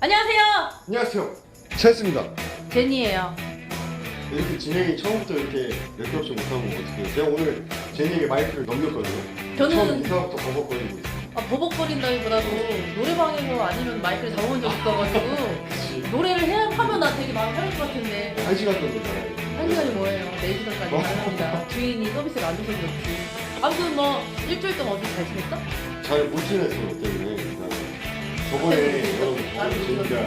안녕하세요. 안녕하세요. 차였습니다. 제니예요. 이렇게 진행이 처음부터 이렇게 이렇게 없이 못하면 어떻게 제가 오늘 제니에게 마이크를 넘겼거든요. 저는- 처음부터 버벅거리고 있어요. 아, 버벅거린다기보다도 노래방에서 아니면 마이크를 잡아본 적 있어가지고 그치. 노래를 해야 하면 나 되게 마음 편할 것 같은데 한 시간 정도 잖아요. 한 시간이 뭐예요? 네 시간까지 가능합니다. 주인이 서비스를 안 줘서 그렇지. 아무튼 뭐 일주일 동안 어디 잘 지냈어? 잘못 지냈어요 때문에. 그냥 저번에 여러분 저번에 제니가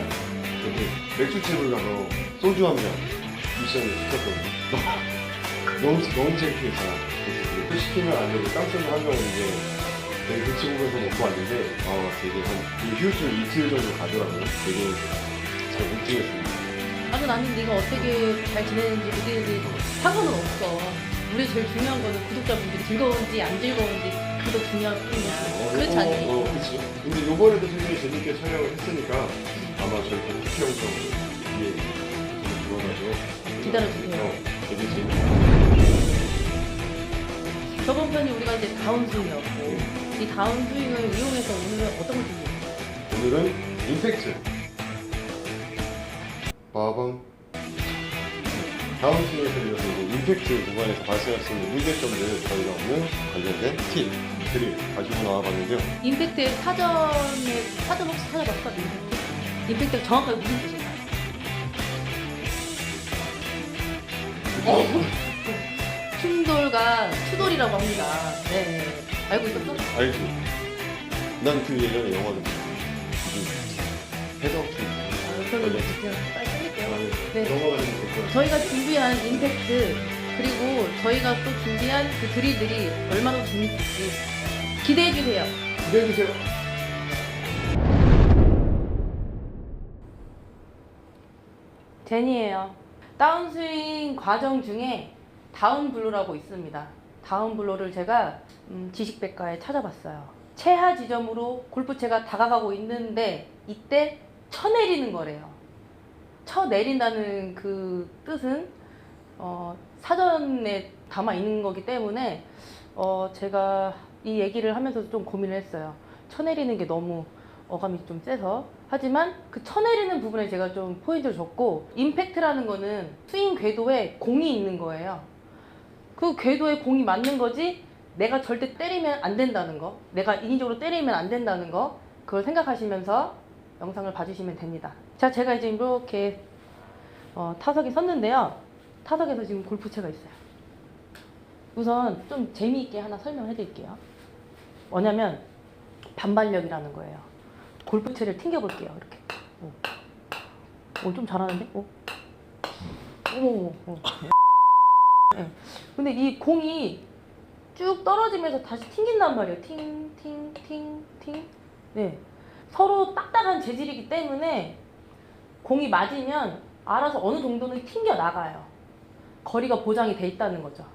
이렇게 맥주집을 가서 소주 한 잔 미션을 시켰거든요. 너무 너무 창피해서 그 시키면 안 되고 깜짝을 한 명은 이제 되게 그 친구에서 먹고 왔는데 어 되게 한이 휴일 이틀 정도 가더라고요. 되게 잘 못 지냈습니다. 아니 나는 네가 어떻게 잘 지내는지 우리는 상관은 없어. 우리 제일 중요한 거는 구독자분들이 즐거운지 안 즐거운지 그게 더 중요한 뿐이야. 어, 그렇지 어, 않니? 어, 그치. 근데 요번에도 굉장히 재밌게 촬영을 했으니까 아마 저희 그 영상 뒤에 들어가서 기다려주세요. 어, 재밌게 저번 편이 우리가 이제 다운 스윙이었고 이 다운 스윙을 이용해서 오늘은 어떤 걸 준비했어? 오늘은 임팩트 빠밤 다음 시간에 이어서 임팩트 구간에서 발생할 수 있는 문제점들을 저희가 오늘 관련된 팁들을 가지고 나와봤는데요 임팩트의 사전에 사전 혹시 찾아봤어? 임팩트? 임팩트가 정확하게 무슨 뜻인가요? 어? 충돌과 추돌이라고 합니다. 네. 알고 있었어? 알지? 난 그 예전에 영화를 해석 중 아, 그러면 그냥 빨리 끊을게요. 네. 넘어가는 거 저희가 준비한 임팩트 그리고 저희가 또 준비한 그 드릴들이 얼마나 재밌을지 기대해 주세요. 기대해주세요 제니예요. 다운스윙 과정 중에 다운블로라고 있습니다. 다운블로를 제가 음, 지식백과에 찾아봤어요. 최하 지점으로 골프채가 다가가고 있는데 이때 쳐내리는 거래요. 쳐내린다는 그 뜻은 어, 사전에 담아 있는 거기 때문에 어, 제가 이 얘기를 하면서 좀 고민을 했어요. 쳐내리는 게 너무 어감이 좀 세서 하지만 그 쳐내리는 부분에 제가 좀 포인트를 줬고 임팩트라는 거는 스윙 궤도에 공이 있는 거예요. 그 궤도에 공이 맞는 거지 내가 절대 때리면 안 된다는 거 내가 인위적으로 때리면 안 된다는 거 그걸 생각하시면서 영상을 봐주시면 됩니다. 자 제가 이제 이렇게 어, 타석에 섰는데요. 타석에서 지금 골프채가 있어요. 우선 좀 재미있게 하나 설명해 드릴게요. 뭐냐면 반발력이라는 거예요. 골프채를 튕겨볼게요. 이렇게. 오, 오, 좀 잘하는데? 오. 오, 오. 네. 근데 이 공이 쭉 떨어지면서 다시 튕긴단 말이에요. 팅, 팅, 팅, 팅. 네. 서로 딱딱한 재질이기 때문에 공이 맞으면 알아서 어느 정도는 튕겨 나가요. 거리가 보장이 돼 있다는 거죠.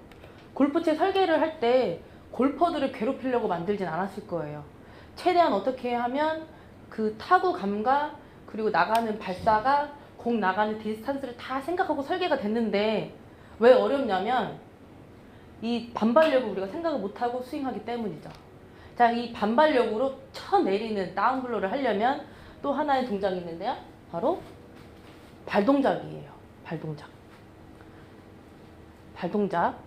골프채 설계를 할 때 골퍼들을 괴롭히려고 만들진 않았을 거예요. 최대한 어떻게 하면 그 타구 감과 그리고 나가는 발사가 공 나가는 디스탄스를 다 생각하고 설계가 됐는데 왜 어렵냐면 이 반발력을 우리가 생각을 못하고 스윙하기 때문이죠. 자, 이 반발력으로 쳐내리는 다운블로를 하려면 또 하나의 동작이 있는데요. 바로 발동작이에요. 발동작. 발동작.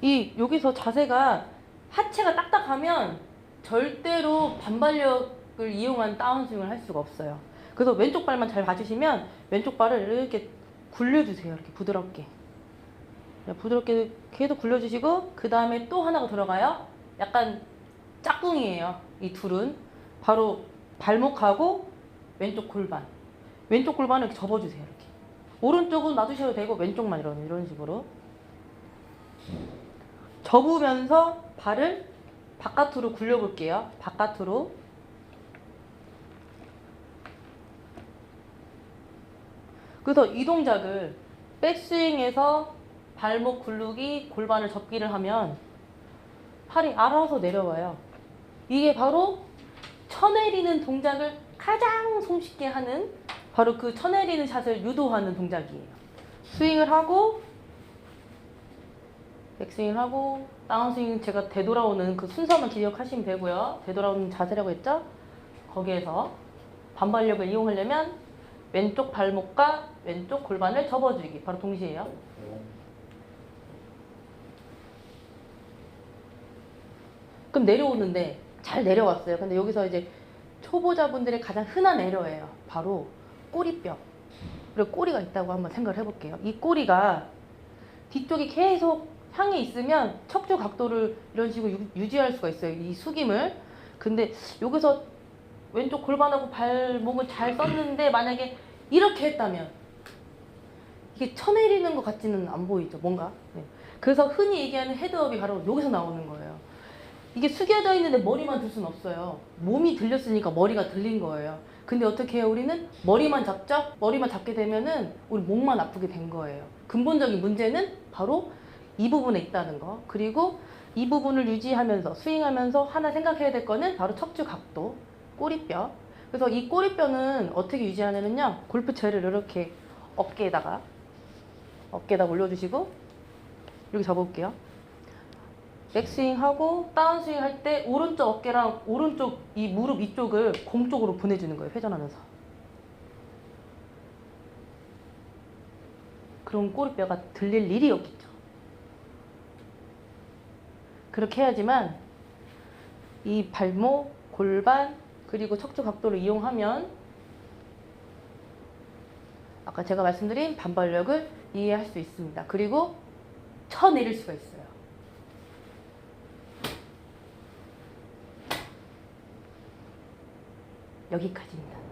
이 여기서 자세가 하체가 딱딱하면 절대로 반발력 을 이용한 다운스윙을 할 수가 없어요. 그래서 왼쪽 발만 잘 봐주시면 왼쪽 발을 이렇게 굴려주세요. 이렇게 부드럽게. 네, 부드럽게 계속 굴려주시고 그 다음에 또 하나가 들어가요. 약간 짝꿍이에요. 이 둘은 바로 발목하고 왼쪽 골반. 왼쪽 골반을 이렇게 접어주세요. 이렇게. 오른쪽은 놔두셔도 되고 왼쪽만 이런 이런 식으로 접으면서 발을 바깥으로 굴려볼게요. 바깥으로. 그래서 이 동작을 백스윙에서 발목 굴르기, 골반을 접기를 하면 팔이 알아서 내려와요. 이게 바로 쳐내리는 동작을 가장 손쉽게 하는 바로 그 쳐내리는 샷을 유도하는 동작이에요. 스윙을 하고 백스윙을 하고 다운스윙 제가 되돌아오는 그 순서만 기억하시면 되고요. 되돌아오는 자세라고 했죠? 거기에서 반발력을 이용하려면 왼쪽 발목과 왼쪽 골반을 접어주기 바로 동시에요. 그럼 내려오는데 잘 내려왔어요. 근데 여기서 이제 초보자분들의 가장 흔한 에러예요. 바로 꼬리뼈. 그리고 꼬리가 있다고 한번 생각을 해볼게요. 이 꼬리가 뒤쪽이 계속 향해 있으면 척추 각도를 이런 식으로 유- 유지할 수가 있어요. 이 숙임을. 근데 여기서 왼쪽 골반하고 발목을 잘 썼는데 만약에 이렇게 했다면 이게 쳐내리는 것 같지는 안 보이죠. 뭔가. 네. 그래서 흔히 얘기하는 헤드업이 바로 여기서 나오는 거예요. 이게 숙여져 있는데 머리만 들 수는 없어요. 몸이 들렸으니까 머리가 들린 거예요. 근데 어떻게 해요? 우리는 머리만 잡자? 머리만 잡게 되면은 우리 목만 아프게 된 거예요. 근본적인 문제는 바로 이 부분에 있다는 거. 그리고 이 부분을 유지하면서 스윙하면서 하나 생각해야 될 거는 바로 척추 각도, 꼬리뼈. 그래서 이 꼬리뼈는 어떻게 유지하냐면요. 골프채를 이렇게 어깨에다가 어깨에다 올려주시고 이렇게 잡아볼게요. 백스윙 하고 다운스윙 할 때 오른쪽 어깨랑 오른쪽 이 무릎 이쪽을 공 쪽으로 보내주는 거예요. 회전하면서. 그럼 꼬리뼈가 들릴 일이 없겠죠. 그렇게 해야지만 이 발목, 골반 그리고 척추 각도를 이용하면 아까 제가 말씀드린 반발력을 이해할 수 있습니다. 그리고 쳐내릴 수가 있어요. 여기까지입니다.